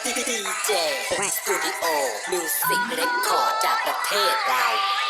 ดีเจสตูดิโอมิวสิกเรคคอร์ดจากประเทศเรา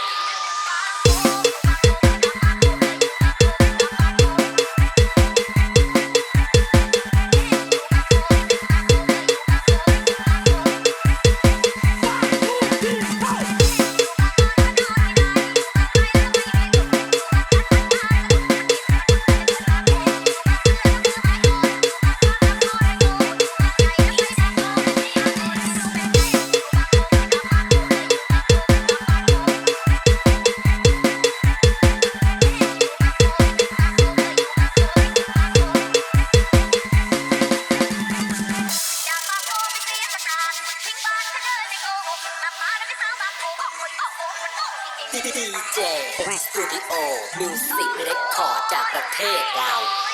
ดีดีเจสตูดิโอมิวสิกเรคคอร์ดจากประเทศเรา